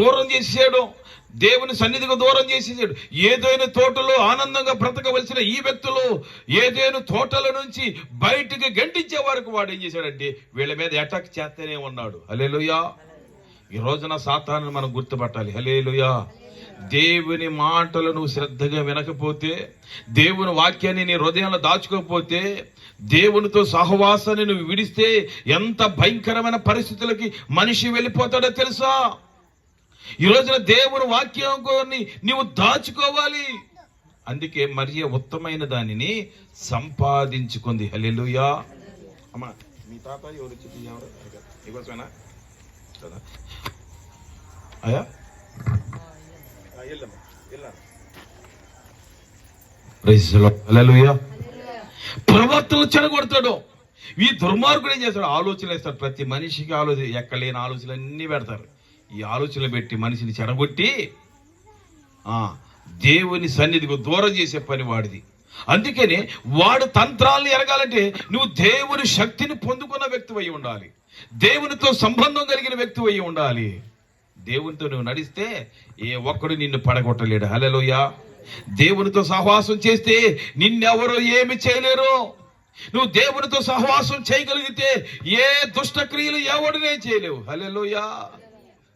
దూరం చేసేసాడు దేవుని సన్నిధికి దూరం చేసేసాడు ఏదైనా తోటలో ఆనందంగా బ్రతకవలసిన ఈ వ్యక్తులు ఏదైనా తోటల నుంచి బయటికి గంటించే వరకు వాడు ఏం చేశాడంటే వీళ్ళ మీద అటాక్ చేస్తూనే ఉన్నాడు. హలేలుయా ఈ రోజున సాతాను మనం గుర్తుపట్టాలి. హలేలుయా దేవుని మాటలను శ్రద్ధగా వినకపోతే దేవుని వాక్యాన్ని నీ హృదయంలో దాచుకోకపోతే దేవునితో సహవాసాన్ని నువ్వు విడిస్తే ఎంత భయంకరమైన పరిస్థితులకి మనిషి వెళ్ళిపోతాడో తెలుసా? ఈ రోజున దేవుని వాక్యం నీవు దాచుకోవాలి. అందుకే మరియ ఉత్తమైన దానిని సంపాదించుకుంది. హల్లెలూయా. అమ్మా మీ తాత ఎవరు నీకోసమేనా కదా అయ్యా. ప్రవర్తనలు చెడగొడతాడు. ఈ దుర్మార్గుడు ఏం చేస్తాడు? ఆలోచనలు వేస్తాడు. ప్రతి మనిషికి ఆలోచన ఎక్కడ లేని ఆలోచనలు అన్నీ పెడతారు. ఈ ఆలోచనలు పెట్టి మనిషిని చెడగొట్టి దేవుని సన్నిధికి దూరం చేసే పని వాడిది. అందుకని వాడు తంత్రాలను ఎరగాలంటే నువ్వు దేవుని శక్తిని పొందుకున్న వ్యక్తి అయి ఉండాలి. దేవునితో సంబంధం కలిగిన వ్యక్తి అయి ఉండాలి. దేవునితో నువ్వు నడిస్తే ఏ ఒక్కడు నిన్ను పడగొట్టలేడు. హలలోయ దేవునితో సహవాసం చేస్తే నిన్నెవరో ఏమి చేయలేరు. నువ్వు దేవునితో సహవాసం చేయగలిగితే ఏ దుష్టక్రియలు ఎవడినే చేయలేవు. హలలోయ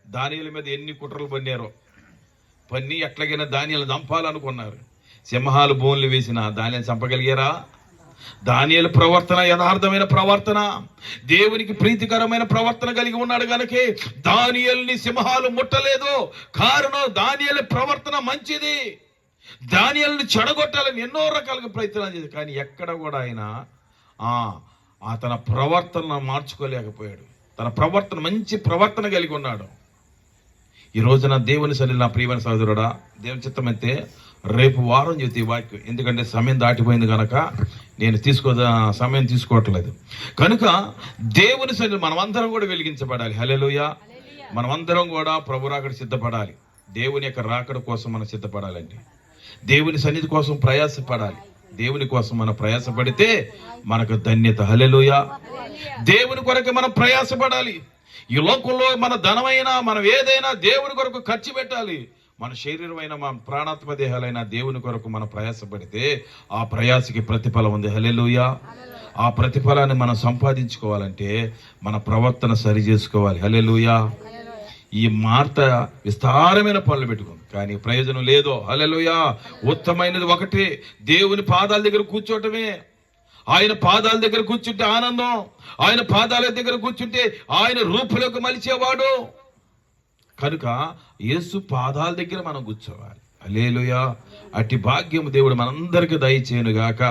దానిల మీద ఎన్ని కుట్రలు పన్నారో పన్ని ఎట్లాగైనా ధాన్యాలు చంపాలనుకున్నారు సింహాలు బోన్లు వేసిన ధాన్యాలు చంపగలిగారా? దానియల ప్రవర్తన యథార్థమైన ప్రవర్తన దేవునికి ప్రీతికరమైన ప్రవర్తన కలిగి ఉన్నాడు కనుకే దానియల్ని సింహాలు ముట్టలేదు. కారణం దానియల ప్రవర్తన మంచిది. దానియల్ని చెడగొట్టాలని ఎన్నో రకాలుగా ప్రయత్నాలు చేశారు కానీ ఎక్కడ కూడా ఆయన ఆ తన ప్రవర్తన మార్చుకోలేకపోయాడు. తన ప్రవర్తన మంచి ప్రవర్తన కలిగి ఉన్నాడు. ఈ రోజున దేవుని సన్నిధి నా ప్రియమైన సహోదరుడా దేవుని చిత్తమైతే రేపు వారం చెబుతాయి ఈ వాక్యం. ఎందుకంటే సమయం దాటిపోయింది కనుక నేను తీసుకో సమయం తీసుకోవట్లేదు. కనుక దేవుని సన్నిధి మనమందరం కూడా వెలిగించబడాలి. హలెలుయ మనమందరం కూడా ప్రభు రాకడ సిద్ధపడాలి. దేవుని యొక్క రాకడ కోసం మనం సిద్ధపడాలండి. దేవుని సన్నిధి కోసం ప్రయాసపడాలి. దేవుని కోసం మనం ప్రయాసపడితే మనకు ధన్యత. హలెలుయ దేవుని కొరకు మనం ప్రయాసపడాలి. ఈ లోకంలో మన ధనమైనా మనం ఏదైనా దేవుని కొరకు ఖర్చు పెట్టాలి. మన శరీరమైన మన ప్రాణాత్మ దేహాలైన దేవుని కొరకు మనం ప్రయాసపడితే ఆ ప్రయాసకి ప్రతిఫలం ఉంది. హలెలుయ ఆ ప్రతిఫలాన్ని మనం సంపాదించుకోవాలంటే మన ప్రవర్తన సరి చేసుకోవాలి. హలెలుయా ఈ మార్త విస్తారమైన పనులు పెట్టుకుంది కానీ ప్రయోజనం లేదో? హల్లెలూయా. ఉత్తమైనది ఒకటి. దేవుని పాదాల దగ్గర కూర్చోవటమే. ఆయన పాదాల దగ్గర కూర్చుంటే ఆనందం ఆయన పాదాల దగ్గర కూర్చుంటే ఆయన రూపులోకి మలిచేవాడు. కనుక యేసు పాదాల దగ్గర మనం కూర్చోవాలి. అలేలుయా అట్టి భాగ్యం దేవుడు మనందరికీ దయచేయను గాక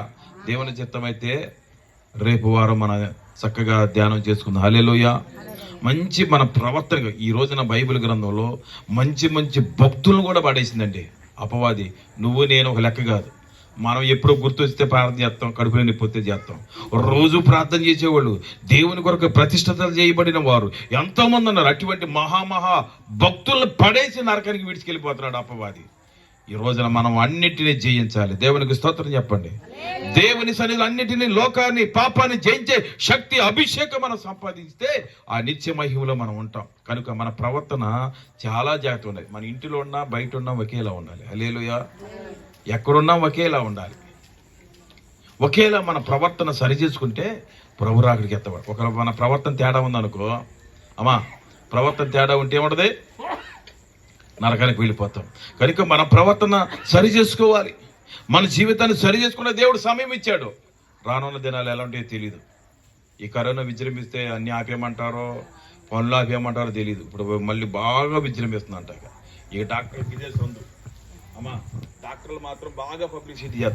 దేవుని చిత్తమైతే రేపు వారం మన చక్కగా ధ్యానం చేసుకుందాం. హలేలుయా మంచి మన ప్రవర్తన ఈ రోజున బైబిల్ గ్రంథంలో మంచి మంచి భక్తులను కూడా పడేసిందండి. అపవాది నువ్వు నేను ఒక లెక్క కాదు. మనం ఎప్పుడో గుర్తొస్తే ప్రార్థన చేస్తాం కడుపులో నిప్పొస్తే చేస్తాం. రోజు ప్రార్థన చేసేవాళ్ళు దేవుని కొరకు ప్రతిష్టతలు చేయబడిన వారు. ఎంతోమంది ఉన్నారు. అటువంటి మహామహా భక్తులను పడేసి నరకానికి విడిచికెళ్ళిపోతున్నాడు అపవాది. ఈ రోజున మనం అన్నిటినీ జయించాలి. దేవునికి స్తోత్రం చెప్పండి. దేవుని సన్నిధి అన్నిటినీ లోకాన్ని పాపాన్ని జయించే శక్తి అభిషేకం మనం సంపాదిస్తే ఆ నిత్య మహిమలో మనం ఉంటాం. కనుక మన ప్రవర్తన చాలా జాగ్రత్త ఉండాలి. మన ఇంటిలో ఉన్నా బయట ఉన్నా ఒకేలా ఉండాలి. అలేలుయా ఎక్కడున్నా ఒకేలా ఉండాలి. ఒకేలా మన ప్రవర్తన సరి చేసుకుంటే ప్రభు రాకడికి ఎత్తవాడు ఒక మన ప్రవర్తన తేడా ఉందనుకో అమ్మా ప్రవర్తన తేడా ఉంటే ఏముంటది? నరకానికి వెళ్ళిపోతాం. కనుక మన ప్రవర్తన సరి చేసుకోవాలి మన జీవితాన్ని సరి చేసుకునే దేవుడు సమయం ఇచ్చాడు. రానున్న దినాలు ఎలా ఉంటాయో తెలియదు ఈ కరోనా విజృంభిస్తే అన్ని ఆపేయమంటారో పనులు ఆపేయమంటారో తెలియదు ఇప్పుడు మళ్ళీ బాగా విజృంభిస్తుందంట ఇక. డాక్టర్ ఇదే ఉంది అమ్మా డాక్టర్లు మాత్రం బాగా పబ్లిసిటీ చేస్తారు